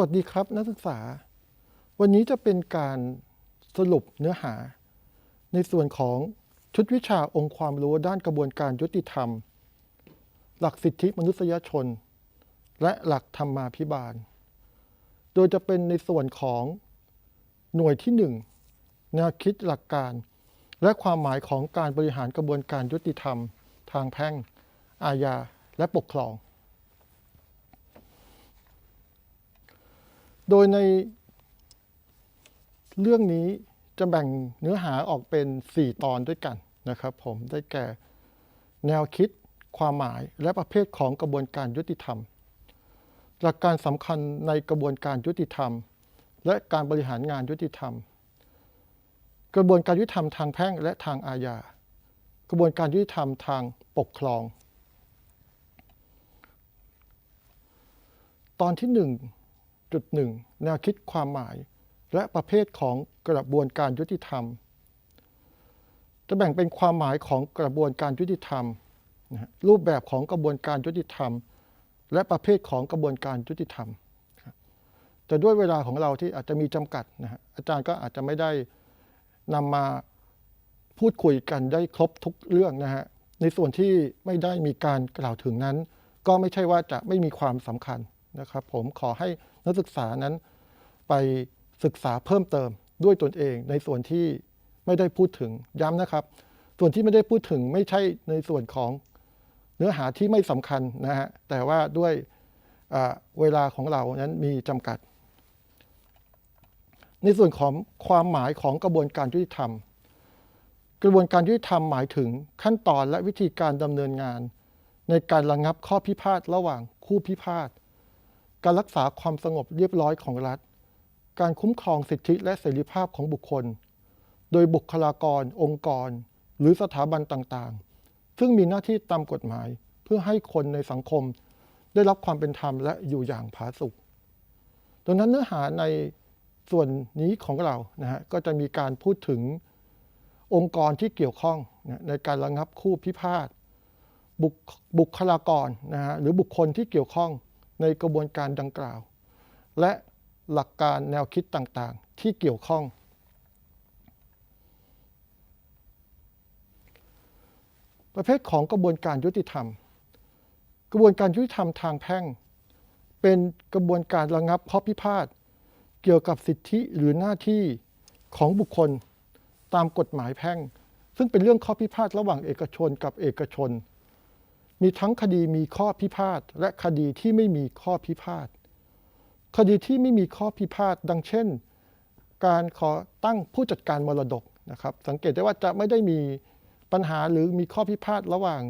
วัสดีครับนักศึกษา วันนี้จะเป็นการสรุปเนื้อหา ในส่วนของชุดวิชาองค์ความรู้ด้านกระบวนการยุติธรรม หลักสิทธิมนุษยชน และหลักธรรมาภิบาล โดยจะเป็นในส่วนของหน่วยที่หนึ่งแนวคิดหลักการ และความหมายของการบริหารกระบวนการยุติธรรม ทางแพ่ง อาญา และปกครอง โดยในเรื่องนี้จะแบ่งเนื้อหาออกเป็น 4 ตอนด้วยกันนะครับผมได้แก่แนวคิด ความหมายและประเภทของกระบวนการยุติธรรม หลักการสำคัญในกระบวนการยุติธรรม และการบริหารงานยุติธรรม กระบวนการยุติธรรมทางแพ่งและทางอาญา กระบวนการยุติธรรมทางปกครอง ตอนที่ 1.1 แนวคิดความหมาย และประเภทของกระบวนการยุติธรรม จะแบ่งเป็นความหมายของกระบวนการยุติธรรม รูปแบบของกระบวนการยุติธรรม และประเภทของกระบวนการยุติธรรม แต่ด้วยเวลาของเราที่อาจจะมีจำกัดนะฮะอาจารย์ก็อาจจะไม่ได้นำมาพูดคุยกันได้ครบทุกเรื่องนะฮะ ในส่วนที่ไม่ได้มีการกล่าวถึงนั้น ก็ไม่ใช่ว่าจะไม่มีความสำคัญนะครับ ผมขอให้ นักศึกษานั้นไปศึกษาเพิ่มเติมด้วยตนเอง ในส่วนที่ไม่ได้พูดถึงย้ำนะครับ ส่วนที่ไม่ได้พูดถึงไม่ใช่ในส่วนของเนื้อหาที่ไม่สำคัญนะฮะแต่ว่าด้วยเวลาของเรานั้นมีจำกัด ในส่วนของความหมายของกระบวนการยุติธรรม กระบวนการยุติธรรมหมายถึงขั้นตอนและวิธีการดำเนินงาน ในการระงับข้อพิพาทระหว่างคู่พิพาท การรักษาความสงบเรียบร้อยของรัฐ การคุ้มครองสิทธิและเสรีภาพของบุคคล โดยบุคลากร องค์กร หรือสถาบันต่างๆ ซึ่งมีหน้าที่ตามกฎหมายเพื่อให้คนในสังคม ได้รับความเป็นธรรมและอยู่อย่างผาสุกดังนั้นเนื้อหาในส่วนนี้ของเรานะฮะก็จะมีการพูดถึงองค์กรที่เกี่ยวข้องนะในการระงับคู่พิพาทบุคบุคลากรนะฮะหรือบุคคลที่เกี่ยวข้อง ในกระบวนการดังกล่าว และหลักการแนวคิดต่างๆ ที่เกี่ยวข้อง ประเภทของกระบวนการยุติธรรม กระบวนการยุติธรรมทางแพ่ง เป็นกระบวนการระงับข้อพิพาทเกี่ยวกับสิทธิหรือหน้าที่ของบุคคลตามกฎหมายแพ่ง ซึ่งเป็นเรื่องข้อพิพาทระหว่างเอกชนกับเอกชน มีทั้งคดีมีข้อพิพาทและคดีที่ไม่มีข้อพิพาท คดีที่ไม่มีข้อพิพาทดังเช่น การขอตั้งผู้จัดการมรดกนะครับ สังเกตได้ว่าจะไม่ได้มีปัญหาหรือมีข้อพิพาทระหว่าง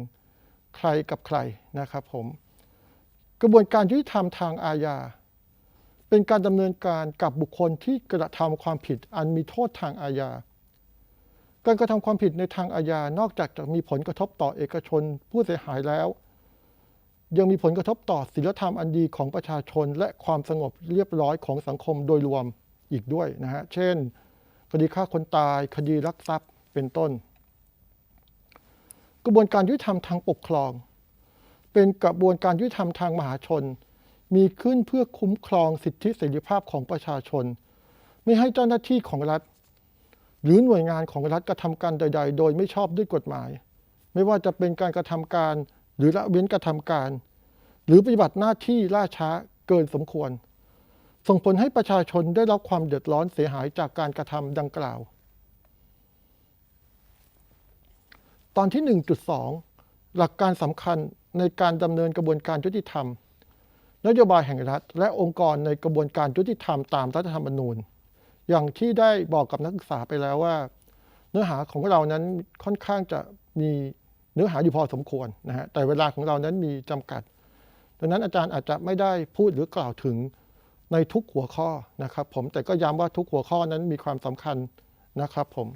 ใครกับใครนะครับผม กระบวนการยุติธรรมทางอาญา เป็นการดำเนินการกับบุคคลที่กระทำความผิดอันมีโทษทางอาญา การกระทำความผิดในทางอาญานอกจากจะมีผลกระทบต่อเอกชนผู้เสียหายแล้ว ยังมีผลกระทบต่อศีลธรรมอันดีของประชาชน และความสงบเรียบร้อยของสังคมโดยรวมอีกด้วยนะฮะ เช่น คดีฆ่าคนตาย คดีลักทรัพย์เป็นต้น กระบวนการยุติธรรมทางปกครอง เป็นกระบวนการยุติธรรมทางมหาชน มีขึ้นเพื่อคุ้มครองสิทธิเสรีภาพของประชาชน ไม่ให้เจ้าหน้าที่ของรัฐ หรือหน่วยงานของรัฐกระทำการใด ๆ โดยไม่ชอบด้วยกฎหมาย ไม่ว่าจะเป็นการกระทำการหรือละเว้นกระทำการ หรือปฏิบัติหน้าที่ล่าช้าเกินสมควร ส่งผลให้ประชาชนได้รับความเดือดร้อนเสียหายจากการกระทำดังกล่าว ตอนที่ 1.2 หลักการสำคัญในการดำเนินกระบวนการยุติธรรม นโยบายแห่งรัฐ และองค์กรในกระบวนการยุติธรรมตามรัฐธรรมนูญ อย่างที่ได้บอกกับนักศึกษาไปแล้วว่า เนื้อหาของเรานั้นค่อนข้างจะมีเนื้อหาอยู่พอสมควรนะฮะแต่เวลาของเรานั้นมีจำกัด ดังนั้นอาจารย์อาจจะไม่ได้พูดหรือกล่าวถึงในทุกหัวข้อนะครับ ผมแต่ก็ย้ำว่าทุกหัวข้อนั้นมีความสำคัญนะครับผม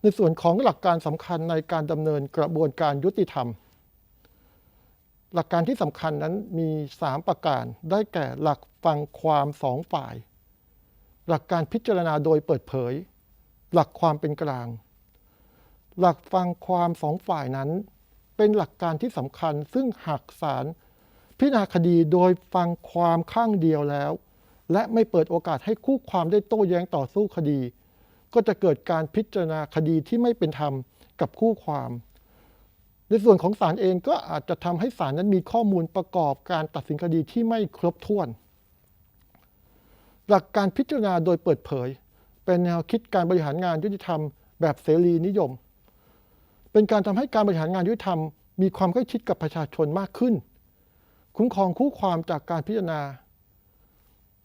ในส่วนของหลักการสำคัญในการดำเนินกระบวนการยุติธรรม หลักการที่สำคัญนั้นมี 3 ประการได้แก่หลักฟังความสองฝ่าย หลักการพิจารณาโดยเปิดเผย หลักความเป็นกลาง หลักฟังความสองฝ่ายนั้น เป็นหลักการที่สำคัญซึ่งหากศาลพิจารณาคดีโดยฟังความข้างเดียวแล้ว และไม่เปิดโอกาสให้คู่ความได้โต้แย้งต่อสู้คดี ก็จะเกิดการพิจารณาคดีที่ไม่เป็นธรรมกับคู่ความ ในส่วนของศาลเองก็อาจจะทำให้ศาลนั้นมีข้อมูลประกอบการตัดสินคดีที่ไม่ครบถ้วน หลักการพิจารณาโดยเปิดเผย เป็นแนวคิดการบริหารงานยุติธรรม แบบเสรีนิยม เป็นการทำให้การบริหารงานยุติธรรม มีความใกล้ชิดกับประชาชนมากขึ้น คุ้มครองคู่ความจากการพิจารณา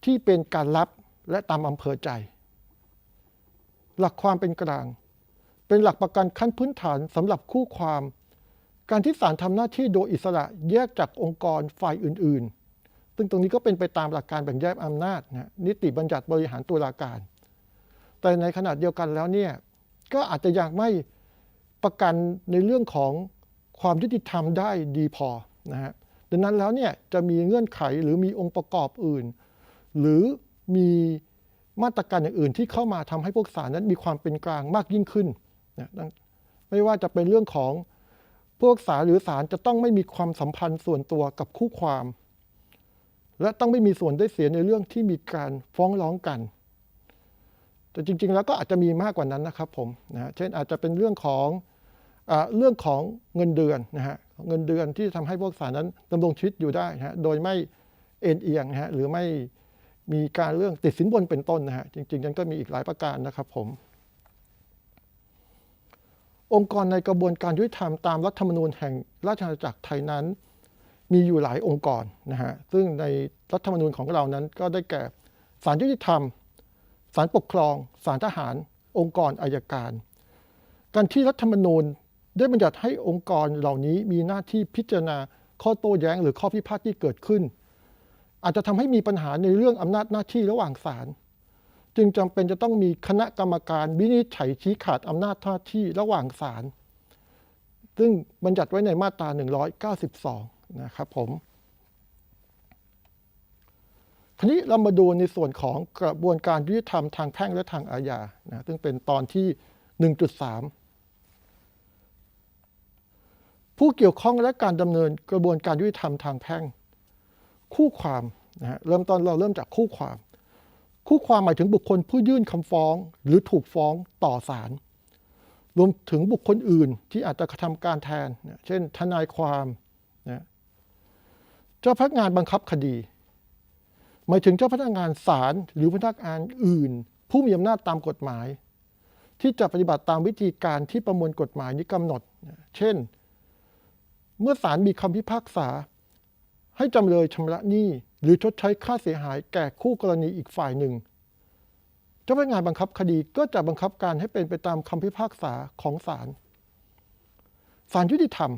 ที่เป็นการรับและตามอำเภอใจ หลักความเป็นกลาง เป็นหลักประกันขั้นพื้นฐานสำหรับคู่ความ การที่ศาลทำหน้าที่โดยอิสระแยกจากองค์กรฝ่ายอื่นๆ ซึ่งตรงนี้ก็เป็นไปตามหลักการแบ่งแยกอำนาจนะนิติบัญญัติบริหารตุลาการ แต่ในขณะเดียวกันแล้วเนี่ยก็อาจจะยังไม่ประกันในเรื่องของความยุติธรรมได้ดีพอนะฮะดังนั้นแล้วเนี่ยจะมีเงื่อนไขหรือมีองค์ประกอบอื่น หรือมีมาตรการอย่างอื่นที่เข้ามาทำให้พวกศาลนั้นมีความเป็นกลางมากยิ่งขึ้นนะไม่ว่าจะเป็นเรื่องของพวกศาลหรือศาลจะต้องไม่มีความสัมพันธ์ส่วนตัวกับคู่ความ และต้องไม่มีส่วนได้เสียในเรื่องที่มีการฟ้องร้องกัน แต่จริง ๆ แล้วก็อาจจะมีมากกว่านั้นนะครับผมนะฮะเช่นอาจจะเป็นเรื่องของอเรื่องของเงินเดือนนะฮะเงินเดือนที่ทำให้พวกศาลนั้นดำรงชีวิตอยู่ได้นะฮะโดยไม่เอ็นเอียงนะฮะหรือไม่มีการเรื่องติดสินบนเป็นต้นนะฮะจริงๆนั้นก็มีอีกหลายประการนะครับผม องค์กรในกระบวนการยุติธรรมตามรัฐธรรมนูญแห่งราชอาณาจักรไทยนั้น มีอยู่หลายองค์กรนะฮะซึ่งในรัฐธรรมนูญของเรานั้นก็ได้แก่ศาลยุติธรรมศาลปกครองศาลทหาร องค์กรอายการ การที่รัฐธรรมนูญได้บัญญัติให้องค์กรเหล่านี้มีหน้าที่พิจารณาข้อโต้แย้งหรือข้อพิพาทที่เกิดขึ้น อาจจะทำให้มีปัญหาในเรื่องอำนาจหน้าที่ระหว่างศาลจึงจำเป็นจะต้องมีคณะกรรมการวินิจฉัยชี้ขาดอำนาจหน้าที่ระหว่างศาลซึ่งบัญญัติไว้ในมาตรา 192 นะครับผมทีนี้เรามาดูในส่วนของกระบวนการยุติธรรมทางแพ่งและทางอาญานะซึ่งเป็นตอนที่ 1.3 ผู้เกี่ยวข้องและการดำเนินกระบวนการยุติธรรมทางแพ่ง คู่ความนะฮะเริ่มต้นเราเริ่มจากคู่ความ คู่ความหมายถึงบุคคลผู้ยื่นคำฟ้อง หรือถูกฟ้องต่อศาลรวมถึงบุคคลอื่นที่อาจจะกระทำการแทนนะเช่น ทนายความ เจ้าพนักงานบังคับคดี หมายถึงเจ้าพนักงานศาลหรือพนักงานอื่น ผู้มีอำนาจตามกฎหมาย ที่จะปฏิบัติตามวิธีการที่ประมวลกฎหมายนี้กำหนด เช่น เมื่อศาลมีคำพิพากษา ให้จำเลยชำระหนี้หรือชดใช้ค่าเสียหายแก่คู่กรณีอีกฝ่ายหนึ่ง เจ้าพนักงานบังคับคดีก็จะบังคับการให้เป็นไปตามคำพิพากษาของศาลศาลยุติธรรม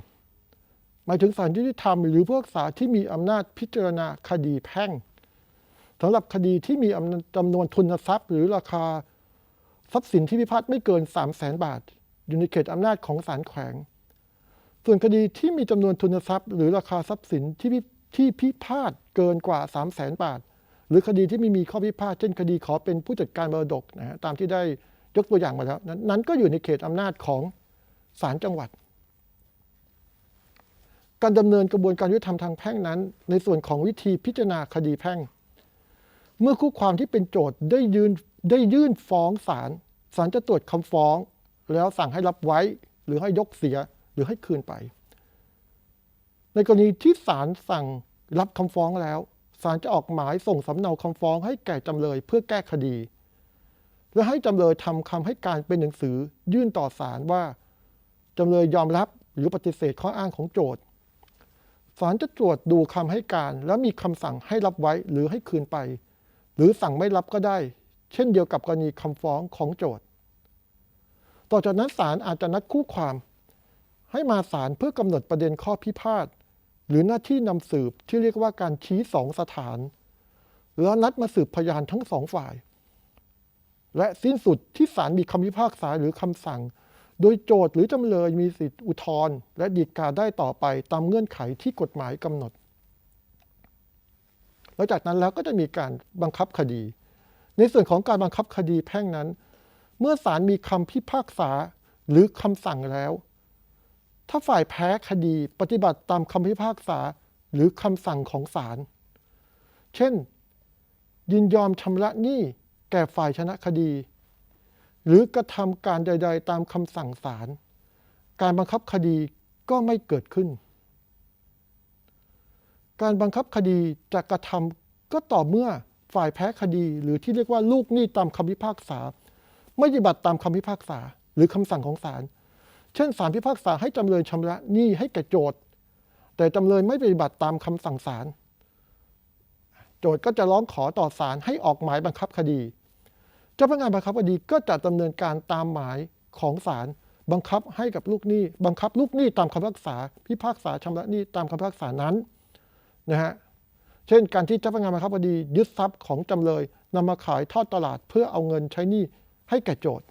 หมายถึงศาลยุติธรรม หรือพวกศาลที่มีอำนาจพิจารณาคดีแพ่งสำหรับคดีที่มีจำนวนทุนทรัพย์ หรือราคาทรัพย์สินที่พิพาทไม่เกิน 3 0 0แสนบาท อยู่ในเขตอำนาจของศาลแขวง ส่วนคดีที่มีจำนวนทุนทรัพย์ หรือราคาทรัพย์สินที่ที่พิพาทเกินกว่า 3 0 0แสนบาท หรือคดีที่ไม่มีข้อพิพาทเช่นคดีขอเป็นผู้จัดการมรดกนะฮะตามที่ได้ยกตัวอย่างมาแล้วนั้นนั้นก็อยู่ในเขตอำนาจของศาลจังหวัด การดำเนินกระบวนการยุติธรรมทางแพ่งนั้น ในส่วนของวิธีพิจารณาคดีแพ่ง เมื่อคู่ความที่เป็นโจทย์ได้ยืนได้ยื่นฟ้องศาลศาลจะตรวจคำฟ้อง แล้วสั่งให้รับไว้ หรือให้ยกเสียหรือให้คืนไป ในกรณีที่ศาลสั่งรับคำฟ้องแล้วศาลจะออกหมายส่งสำเนาคำฟ้องให้แก่จำเลยเพื่อแก้คดี และให้จำเลยทำคำให้การเป็นหนังสือยื่นต่อศาลว่าจำเลยยอมรับหรือปฏิเสธข้ออ้างของโจทย์ ศาลจะตรวจดูคำให้การ แล้วมีคำสั่งให้รับไว้หรือให้คืนไป หรือสั่งไม่รับก็ได้ เช่นเดียวกับกรณีคำฟ้องของโจทย์ ต่อจากนั้นศาลอาจจะนัดคู่ความ ให้มาศาลเพื่อกำหนดประเด็นข้อพิพาทหรือหน้าที่นำสืบที่เรียกว่าการชี้สองสถาน แล้วนัดมาสืบพยานทั้งสองฝ่าย และสิ้นสุดที่ศาลมีคำพิพากษาหรือคำสั่ง โดยโจทย์หรือจำเลยมีสิทธิอุทธรณ์และดีกาได้ต่อไปตามเงื่อนไขที่กฎหมายกำหนดแล้วจากนั้นแล้วก็จะมีการบังคับคดี ในส่วนของการบังคับคดีแพ่งนั้น เมื่อศาลมีคำพิพากษาหรือคำสั่งแล้ว ถ้าฝ่ายแพ้คดีปฏิบัติตามคำพิพากษาหรือคำสั่งของศาล เช่น ยินยอมชำระหนี้แก่ฝ่ายชนะคดี หรือกระทำการใด ๆ ตามคำสั่งศาลการบังคับคดีก็ไม่เกิดขึ้น การบังคับคดีจะกระทำก็ต่อเมื่อฝ่ายแพ้คดี หรือที่เรียกว่าลูกหนี้ตามคำพิพากษา ไม่ปฏิบัติตามคำพิพากษา หรือคำสั่งของศาลเช่นศาลพิพากษาให้จำเลยชำระหนี้ให้แก่โจทย์ แต่จำเลยไม่ปฏิบัติตามคำสั่งศาลโจทย์ก็จะร้องขอต่อศาลให้ออกหมายบังคับคดี เจ้าพนักงานบังคับคดีก็จะดำเนินการตามหมายของศาลบังคับให้กับลูกหนี้บังคับลูกหนี้ตามคำพิพากษาพิพากษาชำระหนี้ตามคำพิพากษานั้นนะฮะเช่นการที่เจ้าพนักงานบังคับคดียึดทรัพย์ของจำเลยนำมาขายทอดตลาดเพื่อเอาเงินใช้หนี้ให้แก่โจทย์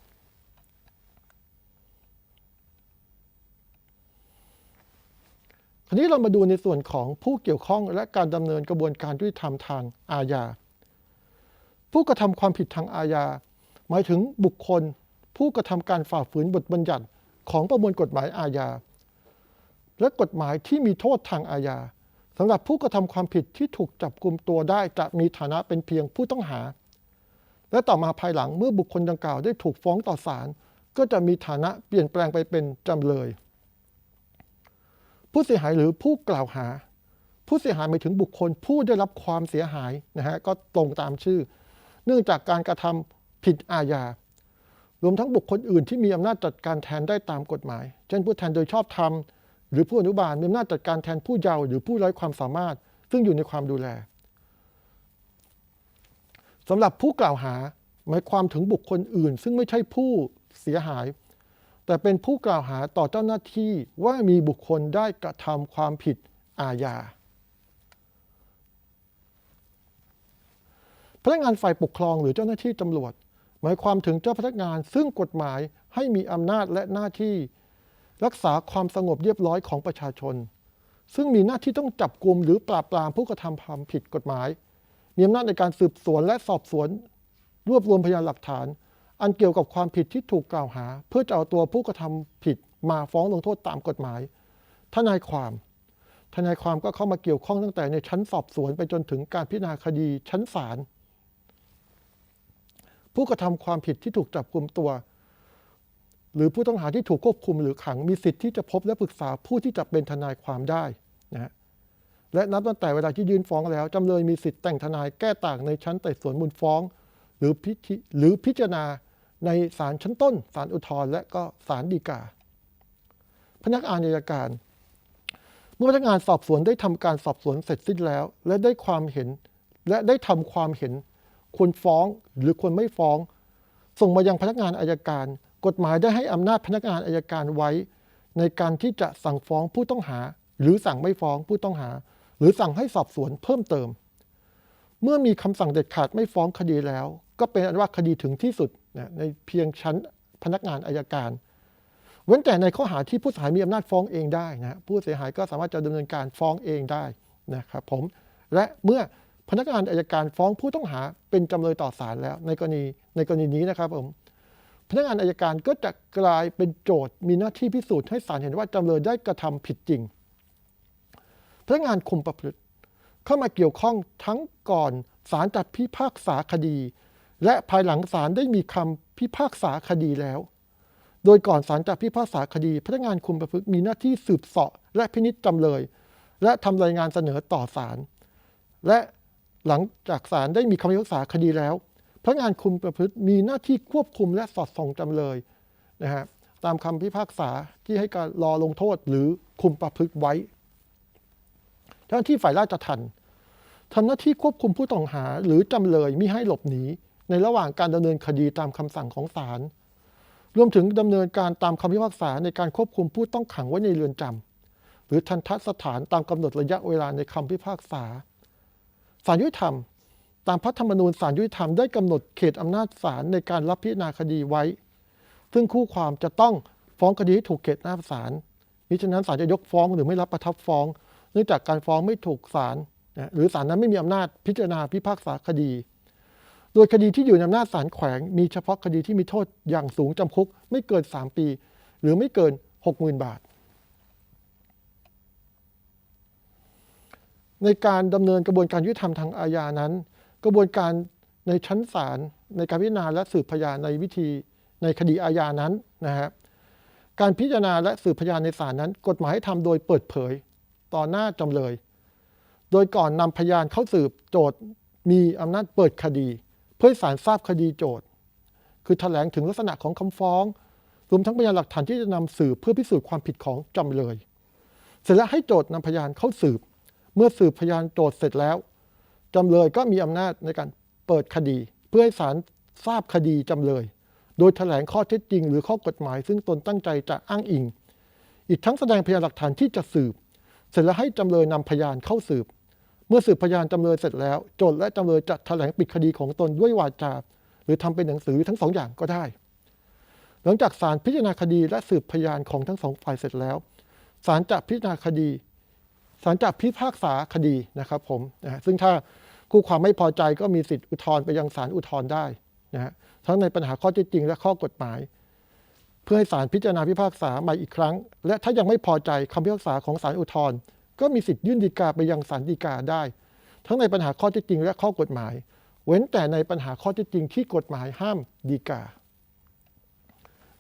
คราวนี้เรามาดูในส่วนของผู้เกี่ยวข้องและการดำเนินกระบวนการยุติธรรมทางอาญา ผู้กระทำความผิดทางอาญา หมายถึงบุคคล ผู้กระทำการฝ่าฝืนบทบัญญัติของประมวลกฎหมายอาญา และกฎหมายที่มีโทษทางอาญาสำหรับผู้กระทำความผิดที่ถูกจับกลุ่มตัวได้จะมีฐานะเป็นเพียงผู้ต้องหา และต่อมาภายหลังเมื่อบุคคลดังกล่าวได้ถูกฟ้องต่อศาลก็จะมีฐานะเปลี่ยนแปลงไปเป็นจำเลย ผู้เสียหายหรือผู้กล่าวหา ผู้เสียหายหมายถึงบุคคลผู้ได้รับความเสียหายนะฮะก็ตรงตามชื่อ เนื่องจากการกระทำผิดอาญา รวมทั้งบุคคลอื่นที่มีอำนาจจัดการแทนได้ตามกฎหมาย เช่นผู้แทนโดยชอบธรรม หรือผู้อนุบาลมีอำนาจจัดการแทนผู้เยาว์หรือผู้ไร้ความสามารถ ซึ่งอยู่ในความดูแลสำหรับผู้กล่าวหาหมายความถึงบุคคลอื่น ซึ่งไม่ใช่ผู้เสียหาย แต่เป็นผู้กล่าวหาต่อเจ้าหน้าที่ว่ามีบุคคลได้กระทำความผิดอาญา พนักงานฝ่ายปกครองหรือเจ้าหน้าที่ตำรวจ หมายความถึงเจ้าพนักงานซึ่งกฎหมายให้มีอำนาจและหน้าที่ รักษาความสงบเรียบร้อยของประชาชน ซึ่งมีหน้าที่ต้องจับกลุ่มหรือปราบปรามผู้กระทำความผิดกฎหมาย มีอำนาจในการสืบสวนและสอบสวน รวบรวมพยานหลักฐาน อันเกี่ยวกับความผิดที่ถูกกล่าวหา เพื่อจะเอาตัวผู้กระทำผิดมาฟ้องลงโทษตามกฎหมาย ทนายความทนายความก็เข้ามาเกี่ยวข้องตั้งแต่ในชั้นสอบสวนไปจนถึงการพิจารณาคดีชั้นศาล ผู้กระทำความผิดที่ถูกจับกลุ่มตัว หรือผู้ต้องหาที่ถูกควบคุมหรือขังมีสิทธิ์ที่จะพบและปรึกษาผู้ที่จะเป็นทนายความได้นะฮะและนับตั้งแต่เวลาที่ยื่นฟ้องแล้วจำเลยมีสิทธิ์แต่งทนายแก้ต่างในชั้นไต่สวนมูลฟ้อง หรือพิหรือพิจารณาในศาลชั้นต้นศาลอุทธรณ์และก็ศาลฎีกา พนักงานอัยการ เมื่อพนักงานสอบสวนได้ทำการสอบสวนเสร็จสิ้นแล้ว และได้ความเห็น และได้ทำความเห็น ควรฟ้องหรือควรไม่ฟ้อง ส่งมายังพนักงานอายการ กฎหมายได้ให้อำนาจพนักงานอายการไว้ ในการที่จะสั่งฟ้องผู้ต้องหา หรือสั่งไม่ฟ้องผู้ต้องหา หรือสั่งให้สอบสวนเพิ่มเติม เมื่อมีคำสั่งเด็ดขาดไม่ฟ้องคดีแล้ว ก็เป็นอันว่าคดีถึงที่สุดนะในเพียงชั้นพนักงานอายการ เว้นแต่ในข้อหาที่ผู้เสียหายมีอำนาจฟ้องเองได้นะผู้เสียหายก็สามารถจะดำเนินการฟ้องเองได้นะครับผมและเมื่อ พนักงานอายการฟ้องผู้ต้องหาเป็นจำเลยต่อศาลแล้ว ในกรณีในกรณีนี้นะครับผมพนักงานอายการก็จะกลายเป็นโจทย์มีหน้าที่พิสูจน์ให้ศาลเห็นว่าจำเลยได้กระทำผิดจริง พนักงานคุมประพฤติ เข้ามาเกี่ยวข้องทั้งก่อนศาลจัดพิพากษาคดี และภายหลังศาลได้มีคำพิพากษาคดีแล้ว โดยก่อนศาลจัดพิพากษาคดี พนักงานคุมประพฤติมีหน้าที่สืบเสาะและพินิจจำเลย และทำรายงานเสนอต่อศาลและ หลังจากศาลได้มีคำพิพากษาคดีแล้วพนักงานคุมประพฤติมีหน้าที่ควบคุมและสอดส่องจำเลยนะฮะตามคำพิพากษาที่ให้การรอลงโทษหรือคุมประพฤติไว้เจ้าหน้าที่ฝ่ายราชทัณฑ์ทำหน้าที่ควบคุมผู้ต้องหาหรือจำเลยมิให้หลบหนี ในระหว่างการดำเนินคดีตามคำสั่งของศาลรวมถึงดำเนินการตามคำพิพากษาในการควบคุมผู้ต้องขังไว้ในเรือนจำหรือทันทสถานตามกำหนดระยะเวลาในคำพิพากษา ศาลยุติธรรม ตามพระธรรมนูญศาลยุติธรรมได้กำหนดเขตอำนาจศาลในการรับพิจารณาคดีไว้ ซึ่งคู่ความจะต้องฟ้องคดีให้ถูกเขตหน้าศาลมิฉะนั้นศาลจะยกฟ้องหรือไม่รับประทับฟ้อง เนื่องจากการฟ้องไม่ถูกศาลหรือศาลนั้นไม่มีอำนาจพิจารณาพิพากษาคดี โดยคดีที่อยู่ในอำนาจศาลแขวง มีเฉพาะคดีที่มีโทษอย่างสูงจำคุกไม่เกิน 3 ปี หรือไม่เกิน 60,000 บาท ในการดำเนินกระบวนการยุติธรรมทางอาญานั้น กระบวนการในชั้นศาลในการพิจารณาและสืบพยานในวิธีในคดีอาญานั้นนะฮะการพิจารณาและสืบพยานในศาลนั้น กฎหมายให้ทำโดยเปิดเผยต่อหน้าจำเลย โดยก่อนนำพยานเข้าสืบโจทย์มีอำนาจเปิดคดี เพื่อให้ศาลทราบคดีโจทย์ คือแถลงถึงลักษณะของคำฟ้องรวมทั้งพยานหลักฐานที่จะนำสืบเพื่อพิสูจน์ความผิดของจำเลย เสร็จแล้วให้โจทย์นำพยานเข้าสืบ เมื่อสืบพยานโจทย์เสร็จแล้ว จำเลยก็มีอำนาจในการเปิดคดี เพื่อให้ศาลทราบคดีจำเลย โดยแถลงข้อเท็จจริง หรือข้อกฎหมาย ซึ่งตนตั้งใจจะอ้างอิง อีกทั้งแสดงพยานหลักฐานที่จะสืบ เสร็จแล้วให้จำเลยนำพยานเข้าสืบ เมื่อสืบพยานจำเลยเสร็จแล้ว โจทย์และจำเลยจะแถลงปิดคดีของตนด้วยวาจาหรือทำเป็นหนังสือทั้งสองอย่างก็ได้ หลังจากศาลพิจารณาคดีและสืบพยานของทั้งสองฝ่ายเสร็จแล้วศาลจะพิจารณาคดี ศาลจะพิพากษาคดีนะครับผมนะซึ่งถ้าคู่ความไม่พอใจก็มีสิทธิอุทธรณ์ไปยังศาลอุทธรณ์ได้นะฮะทั้งในปัญหาข้อเท็จจริงและข้อกฎหมาย เพื่อให้ศาลพิจารณาพิพากษาใหม่อีกครั้ง และถ้ายังไม่พอใจคำพิพากษาของศาลอุทธรณ์ก็มีสิทธิ์ยื่นฎีกาไปยังศาลฎีกาได้ ทั้งในปัญหาข้อเท็จจริงและข้อกฎหมาย เว้นแต่ในปัญหาข้อเท็จจริงที่กฎหมายห้ามฎีกา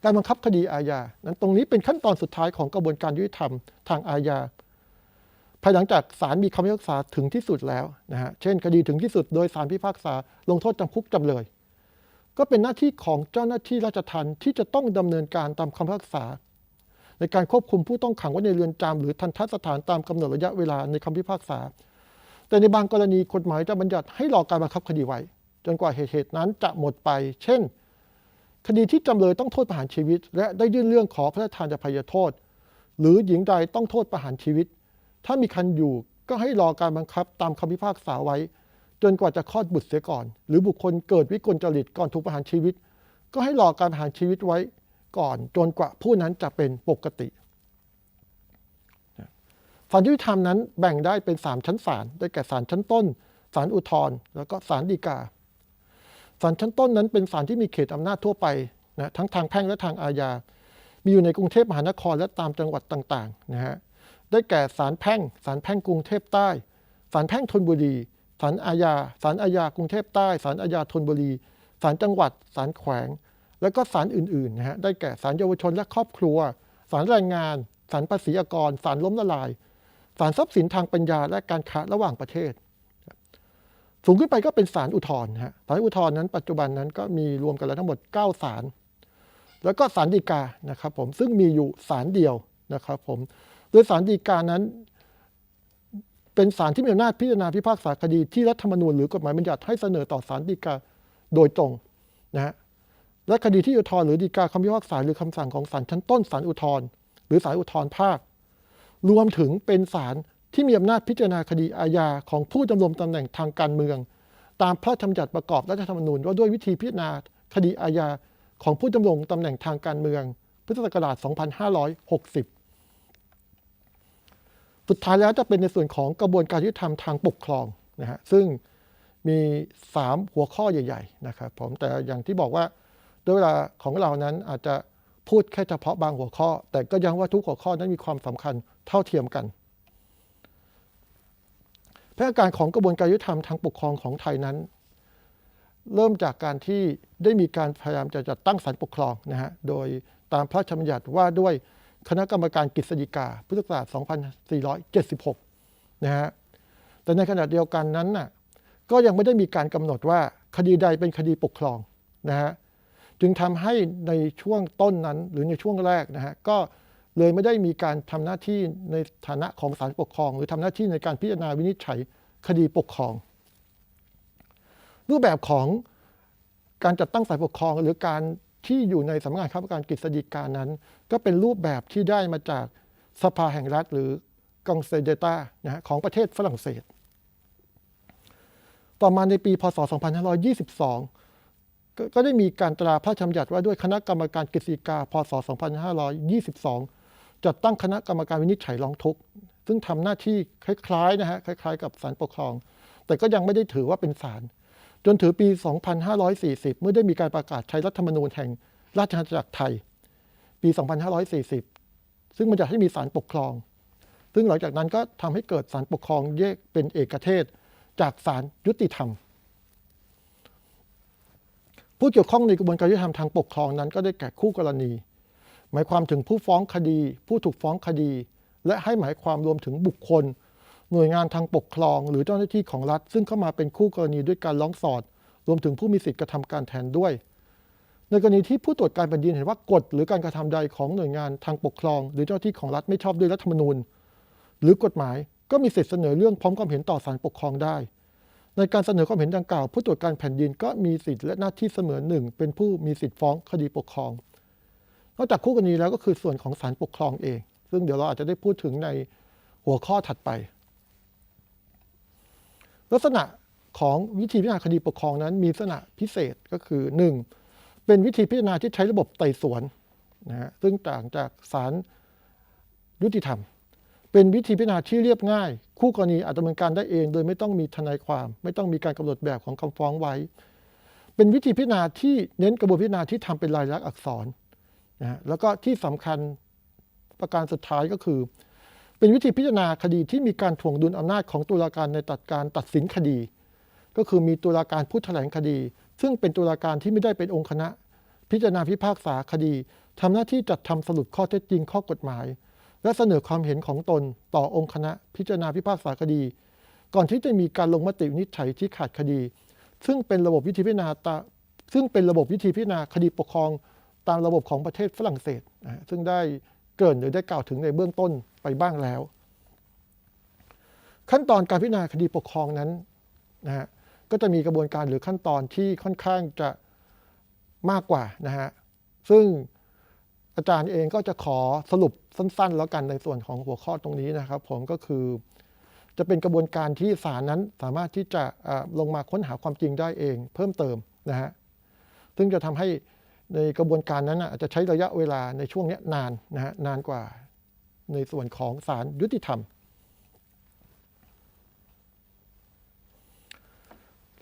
การบังคับคดีอาญานั้นตรงนี้เป็นขั้นตอนสุดท้ายของกระบวนการยุติธรรมทางอาญา ภายหลังจากศาลมีคำพิพากษาถึงที่สุดแล้วนะฮะ เช่น คดีถึงที่สุดโดยศาลพิพากษาลงโทษจำคุกจำเลย ก็เป็นหน้าที่ของเจ้าหน้าที่ราชทัณฑ์ที่จะต้องดำเนินการตามคำพิพากษา ในการควบคุมผู้ต้องขังไว้ในเรือนจำหรือทันทสถานตามกำหนดระยะเวลาในคำพิพากษา แต่ในบางกรณีกฎหมายจะบัญญัติให้รอการบังคับคดีไว้ จนกว่าเหตุเหตุนั้นจะหมดไป เช่น คดีที่จำเลยต้องโทษประหารชีวิต และได้ยื่นเรื่องขอพระราชทานอภัยโทษ หรือหญิงใดต้องโทษประหารชีวิต ถ้ามีคันอยู่ก็ให้รอการบังคับตามคำพิพากษาไว้ จนกว่าจะคลอดบุตรเสียก่อน หรือบุคคลเกิดวิกลจริตก่อนถูกประหารชีวิต ก็ให้รอการประหารชีวิตไว้ก่อน จนกว่าผู้นั้นจะเป็นปกติศาลยุติธรรมนั้นแบ่งได้เป็น 3 ชั้นศาลได้แก่ศาลชั้นต้นศาลอุทธรณ์แล้วก็ศาลฎีกาศาลชั้นต้นนั้นเป็นศาลที่มีเขตอำนาจทั่วไปนะทั้งทางแพ่งและทางอาญา มีอยู่ในกรุงเทพมหานครและตามจังหวัดต่างๆนะฮะ ได้แก่ศาลแพ่งศาลแพ่งกรุงเทพใต้ศาลแพ่งธนบุรีศาลอาญาศาลอาญากรุงเทพใต้ศาลอาญาธนบุรีศาลจังหวัดศาลแขวง แล้วก็ศาลอื่นๆนะฮะได้แก่ศาลเยาวชนและครอบครัวศาลแรงงานศาลภาษีอากรศาลล้มละลายศาลทรัพย์สินทางปัญญาและการค้าระหว่างประเทศ สูงขึ้นไปก็เป็นศาลอุทธรณ์ฮะศาลอุทธรณ์นั้นปัจจุบันนั้นก็มีรวมกันแล้วทั้งหมด 9ศาลแล้วก็ศาลฎีกานะครับผมซึ่งมีอยู่ศาลเดียวนะครับผม โดยศาลฎีกานั้น เป็นศาลที่มีอำนาจพิจารณาพิพากษาคดีที่รัฐธรรมนูญหรือกฎหมายบัญญัติให้เสนอต่อศาลฎีกาโดยตรงนะฮะและคดีที่อุทธรณ์หรือฎีกาคำพิพากษาหรือคำสั่งของศาลชั้นต้นศาลอุทธรณ์หรือศาลอุทธรณ์ภาค รวมถึงเป็นศาลที่มีอำนาจพิจารณาคดีอาญาของผู้ดำรงตำแหน่งทางการเมือง ตามพระราชบัญญัติประกอบรัฐธรรมนูญว่าด้วยวิธีพิจารณาคดีอาญาของผู้ดำรงตำแหน่งทางการเมือง พุทธศักราช 2560 สุดท้ายแล้วจะเป็นในส่วนของกระบวนการยุติธรรมทางปกครองนะฮะซึ่งมี 3 หัวข้อใหญ่ ๆ นะครับผมแต่อย่างที่บอกว่าด้วยเวลาของเรานั้นอาจจะพูดแค่เฉพาะบางหัวข้อ แต่ก็ยังว่าทุกหัวข้อนั้นมีความสำคัญเท่าเทียมกันแผนการของกระบวนการยุติธรรมทางปกครองของไทยนั้น เริ่มจากการที่ได้มีการพยายามจะจัดตั้งศาลปกครองนะฮะโดยตามพระราชบัญญัติว่าด้วย คณะกรรมการกฤษฎีกาพุทธศักราช 2476 นะฮะ แต่ในขณะเดียวกันนั้นน่ะ ก็ยังไม่ได้มีการกำหนดว่าคดีใดเป็นคดีปกครองนะฮะ จึงทำให้ในช่วงต้นนั้นหรือในช่วงแรกนะฮะ ก็เลยไม่ได้มีการทำหน้าที่ในฐานะของศาลปกครอง หรือทำหน้าที่ในการพิจารณาวินิจฉัยคดีปกครอง รูปแบบของการจัดตั้งศาลปกครองหรือการ ที่อยู่ในสำนักงานข้าราชการกฤษฎีกานั้น ก็เป็นรูปแบบที่ได้มาจากสภาแห่งรัฐหรือกองเซเดตานะของประเทศฝรั่งเศส ต่อมาในปีพศ 2522 ก็ได้มีการตราพระราชบัญญัติว่าด้วยคณะกรรมการกฤษฎีกา พศ 2522 จัดตั้งคณะกรรมการวินิจฉัยร้องทุกข์ซึ่งทำหน้าที่คล้ายๆนะฮะคล้าย ๆ กับศาลปกครอง แต่ก็ยังไม่ได้ถือว่าเป็นศาล จนถือปี 2540 เมื่อได้มีการประกาศใช้รัฐธรรมนูญแห่งราชอาณาจักรไทย ปี 2540 ซึ่งมันจะให้มีศาลปกครอง ซึ่งหลังจากนั้นก็ทำให้เกิดศาลปกครองแยกเป็นเอกเทศ จากศาลยุติธรรม ผู้เกี่ยวข้องในกระบวนการยุติธรรมทางปกครองนั้น ก็ได้แก่คู่กรณี หมายความถึงผู้ฟ้องคดี ผู้ถูกฟ้องคดี และให้หมายความรวมถึงบุคคล หน่วยงานทางปกครอง หรือเจ้าหน้าที่ของรัฐ ซึ่งเข้ามาเป็นคู่กรณีด้วยการร้องสอด รวมถึงผู้มีสิทธิกระทำการแทนด้วย ในกรณีที่ผู้ตรวจการแผ่นดินเห็นว่ากฎหรือการกระทำใดของหน่วยงานทางปกครอง หรือเจ้าหน้าที่ของรัฐไม่ชอบด้วยรัฐธรรมนูญ หรือกฎหมายก็มีสิทธิเสนอเรื่องพร้อมความเห็นต่อศาลปกครองได้ ในการเสนอความเห็นดังกล่าว ผู้ตรวจการแผ่นดินก็มีสิทธิและหน้าที่เสมอหนึ่งเป็นผู้มีสิทธิฟ้องคดีปกครองนอกจากคู่กรณีแล้วก็คือส่วนของศาลปกครองเอง ซึ่งเดี๋ยวเราอาจจะได้พูดถึงในหัวข้อถัดไป ลักษณะของวิธีพิจารณาคดีปกครองนั้น มีลักษณะพิเศษก็คือ 1. เป็นวิธีพิจารณาที่ใช้ระบบไต่สวนนะฮะซึ่งต่างจากศาลยุติธรรม เป็นวิธีพิจารณาที่เรียบง่าย คู่กรณีอาจดำเนินการได้เอง โดยไม่ต้องมีทนายความ ไม่ต้องมีการกำหนดแบบของคำฟ้องไว้ เป็นวิธีพิจารณาที่เน้นกระบวนพิจารณาที่ทำเป็นลายลักษณ์อักษรนะฮะแล้วก็ที่สำคัญประการสุดท้ายก็คือ เป็นวิธีพิจารณาคดีที่มีการถ่วงดุลอำนาจของตุลาการในตัดการตัดสินคดี ก็คือมีตุลาการผู้แถลงคดี ซึ่งเป็นตุลาการที่ไม่ได้เป็นองค์คณะ พิจารณาพิพากษาคดีทำหน้าที่จัดทำสรุปข้อเท็จจริงข้อกฎหมาย และเสนอความเห็นของตนต่อองค์คณะ พิจารณาพิพากษาคดี ก่อนที่จะมีการลงมติวินิจฉัยที่ขาดคดี ซึ่งเป็นระบบวิธีพิจารณาซึ่งเป็นระบบวิธีพิจารณาคดีปกครองตามระบบของประเทศฝรั่งเศสซึ่งได้ เกริ่นหรือได้กล่าวถึงในเบื้องต้นไปบ้างแล้ว ขั้นตอนการพิจารณาคดีปกครองนั้นนะฮะก็จะมีกระบวนการหรือขั้นตอนที่ค่อนข้างจะมากกว่านะฮะซึ่งอาจารย์เองก็จะขอสรุปสั้น ๆ แล้วกันในส่วนของหัวข้อตรงนี้นะครับ ผมก็คือจะเป็นกระบวนการที่ศาลนั้นสามารถที่จะลงมาค้นหาความจริงได้เองเพิ่มเติมนะฮะซึ่งจะทำให้ ในกระบวนการนั้นอาจจะใช้ระยะเวลาในช่วงนี้นานนะฮะนานกว่าในส่วนของศาลยุติธรรม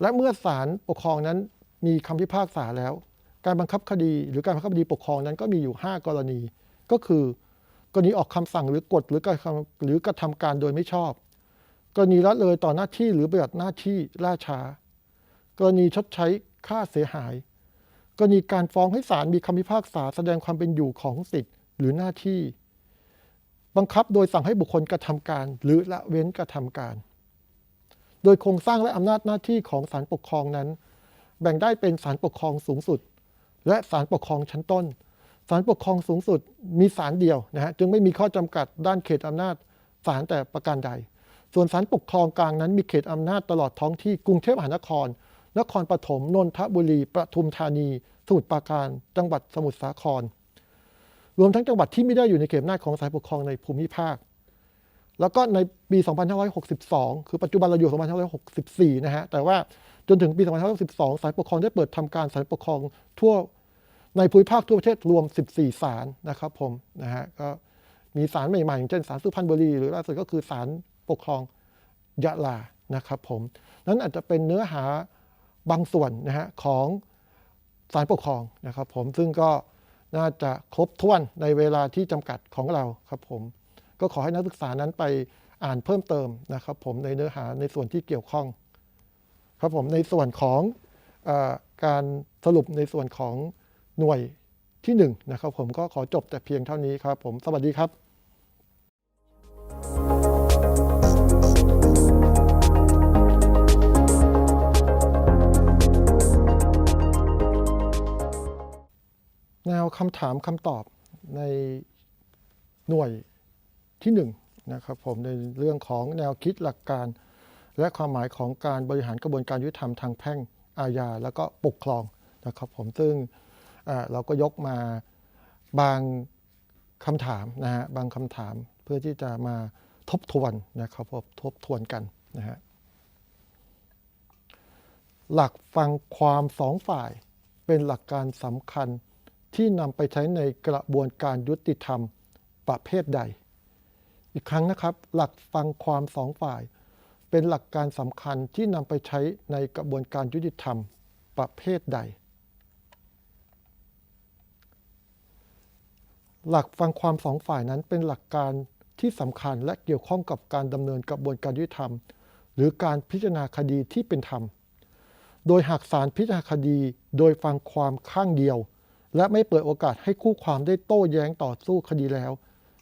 และเมื่อศาลปกครองนั้นมีคำพิพากษาแล้ว การบังคับคดี หรือการบังคับคดีปกครองนั้นก็มีอยู่ 5 กรณี ก็คือกรณีออกคำสั่งหรือกฎหรือกระทำหรือกระทำการโดยไม่ชอบ กรณีละเลยต่อหน้าที่หรือปฏิบัติหน้าที่ล่าช้า กรณีชดใช้ค่าเสียหาย กรณีการฟ้องให้ศาลมีคำพิพากษาแสดงความเป็นอยู่ของสิทธิ์หรือหน้าที่ บังคับโดยสั่งให้บุคคลกระทำการ หรือละเว้นกระทำการ โดยโครงสร้างและอำนาจหน้าที่ของศาลปกครองนั้น แบ่งได้เป็นศาลปกครองสูงสุด และศาลปกครองชั้นต้นศาลปกครองสูงสุดมีศาลเดียวนะฮะจึงไม่มีข้อจำกัดด้านเขตอำนาจศาลแต่ประการใด ส่วนศาลปกครองกลางนั้นมีเขตอำนาจตลอดท้องที่กรุงเทพมหานคร นครปฐมนนทบุรีปทุมธานี สมุทรปราการ จังหวัดสมุทรสาคร รวมทั้งจังหวัดที่ไม่ได้อยู่ในเขตอำนาจของศาลปกครองในภูมิภาค แล้วก็ในปี 2562 คือปัจจุบันเราอยู่ 2564 นะฮะ แต่ว่าจนถึงปี 2562ศาลปกครองได้เปิดทำการศาลปกครองทั่วในภูมิภาคทั่วประเทศรวม 14 ศาลนะครับผมนะฮะก็มีศาลใหม่ๆอย่างเช่นศาลสุพรรณบุรีหรือล่าสุดก็คือศาลปกครองยะลานะครับผมนั้นอาจจะเป็นเนื้อหา บางส่วนนะฮะของศาลปกครองนะครับผมซึ่งก็น่าจะครบถ้วนในเวลาที่จำกัดของเราครับผมก็ขอให้นักศึกษานั้นไปอ่านเพิ่มเติมนะครับผมในเนื้อหาในส่วนที่เกี่ยวข้อง ครับผมในส่วนของอการสรุปในส่วนของหน่วยที่หนึ่งนะครับผมก็ขอจบแต่เพียงเท่านี้ครับผมสวัสดีครับ แนวคำถามคำตอบในหน่วยที่หนึ่งนะครับผมในเรื่องของแนวคิดหลักการ และความหมายของการบริหารกระบวนการยุติธรรมทางแพ่งอาญาแล้วก็ปกครองนะครับผมซึ่งเราก็ยกมาบางคำถามนะฮะบางคำถามเพื่อที่จะมาทบทวนนะครับผมทบทวนกันนะฮะหลักฟังความสองฝ่ายเป็นหลักการสำคัญ ที่นำไปใช้ในกระบวนการยุติธรรมประเภทใด อีกครั้งนะครับ หลักฟังความสองฝ่าย เป็นหลักการสำคัญที่นำไปใช้ในกระบวนการยุติธรรมประเภทใด หลักฟังความสองฝ่ายนั้นเป็นหลักการที่สำคัญและเกี่ยวข้องกับการดำเนินกระบวนการยุติธรรม หรือการพิจารณาคดีที่เป็นธรรม โดยหากศาลพิจารณาคดีโดยฟังความข้างเดียว และไม่เปิดโอกาสให้คู่ความได้โต้แย้งต่อสู้คดีแล้ว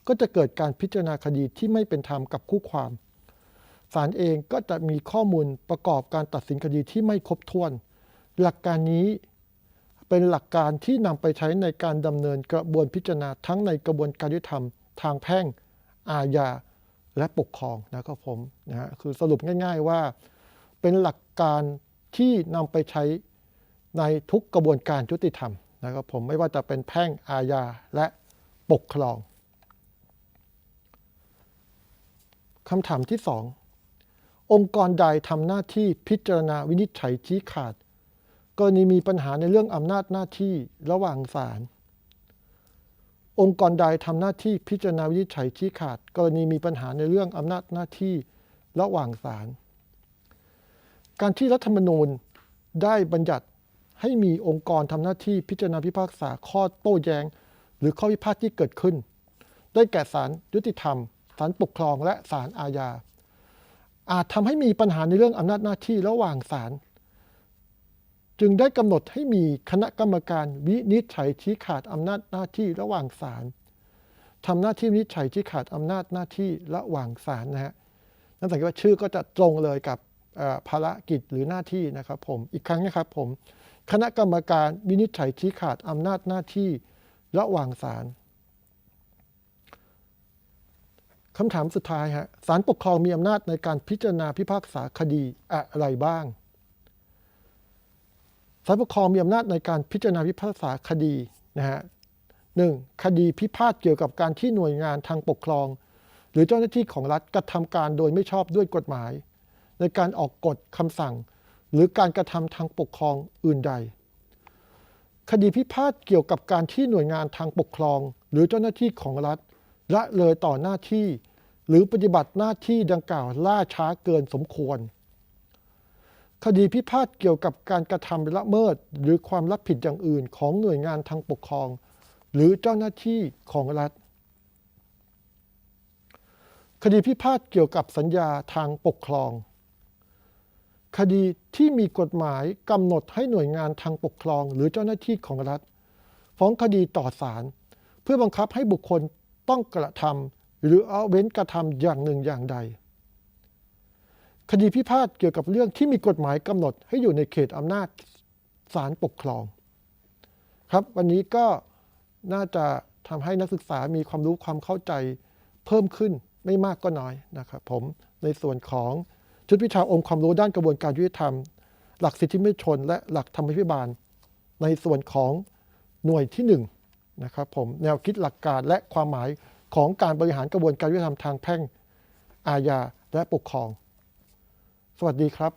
ก็จะเกิดการพิจารณาคดีที่ไม่เป็นธรรมกับคู่ความศาลเองก็จะมีข้อมูลประกอบการตัดสินคดีที่ไม่ครบถ้วน หลักการนี้เป็นหลักการที่นำไปใช้ในการดำเนินกระบวนพิจารณาทั้งในกระบวนการยุติธรรม ทางแพ่ง อาญา และปกครองนะครับผมนะฮะคือสรุปง่าย ๆว่า เป็นหลักการที่นำไปใช้ในทุกกระบวนการยุติธรรม นะครับผมไม่ว่าจะเป็นแพ่งอาญาและปกครองคำถามที่สององค์กรใดทำหน้าที่พิจารณาวินิจฉัยชี้ขาด กรณีมีปัญหาในเรื่องอำนาจหน้าที่ระหว่างศาลองค์กรใดทำหน้าที่พิจารณาวินิจฉัยชี้ขาด กรณีมีปัญหาในเรื่องอำนาจหน้าที่ระหว่างศาลการที่รัฐธรรมนูญได้บัญญัติ ให้มีองค์กรทำหน้าที่พิจารณาพิพากษาข้อโต้แย้ง หรือข้อพิพาทที่เกิดขึ้น ได้แก่ศาลยุติธรรมศาลปกครองและศาลอาญา อาจทำให้มีปัญหาในเรื่องอำนาจหน้าที่ระหว่างศาลจึงได้กำหนดให้มีคณะกรรมการวินิจฉัยชี้ขาดอำนาจหน้าที่ระหว่างศาลทำหน้าที่วินิจฉัยชี้ขาดอำนาจหน้าที่ระหว่างศาลนะฮะนั่นสังว่าชื่อก็จะตรงเลยกับภารกิจหรือหน้าที่นะครับผมอีกครั้งนะครับผม คณะกรรมการวินิจฉัยชี้ขาดอำนาจหน้าที่ระหว่างศาลคำถามสุดท้ายฮะศาลปกครองมีอำนาจในการพิจารณาพิพากษาคดีอะไรบ้างศาลปกครองมีอำนาจในการพิจารณาพิพากษาคดีนะฮะหนึ่งคดีพิพาทเกี่ยวกับการที่หน่วยงานทางปกครอง หรือเจ้าหน้าที่ของรัฐกระทำการโดยไม่ชอบด้วยกฎหมาย ในการออกกฎคำสั่ง หรือการกระทำทางปกครองอื่นใด คดีพิพาทเกี่ยวกับการที่หน่วยงานทางปกครอง หรือเจ้าหน้าที่ของรัฐละเลยต่อหน้าที่ หรือปฏิบัติหน้าที่ดังกล่าวล่าช้าเกินสมควร คดีพิพาทเกี่ยวกับการกระทำละเมิด หรือความรับผิดอย่างอื่นของหน่วยงานทางปกครอง หรือเจ้าหน้าที่ของรัฐคดีพิพาทเกี่ยวกับสัญญาทางปกครอง คดีที่มีกฎหมายกำหนดให้หน่วยงานทางปกครอง หรือเจ้าหน้าที่ของรัฐ ฟ้องคดีต่อศาลเพื่อบังคับให้บุคคลต้องกระทำหรือเอาเว้นกระทำอย่างหนึ่งอย่างใด คดีพิพาทเกี่ยวกับเรื่องที่มีกฎหมายกำหนดให้อยู่ในเขตอำนาจศาลปกครอง ครับวันนี้ก็น่าจะทำให้นักศึกษามีความรู้ความเข้าใจเพิ่มขึ้นไม่มากก็น้อยนะครับผมในส่วนของ ชุดวิชาองค์ความรู้ด้านกระบวนการยุติธรรม หลักสิทธิมนุษยชน และหลักธรรมพิบาล ในส่วนของหน่วยที่หนึ่งนะครับผมแนวคิดหลักการและความหมายของการบริหารกระบวนการยุติธรรมทางแพ่ง อาญาและปกครอง สวัสดีครับ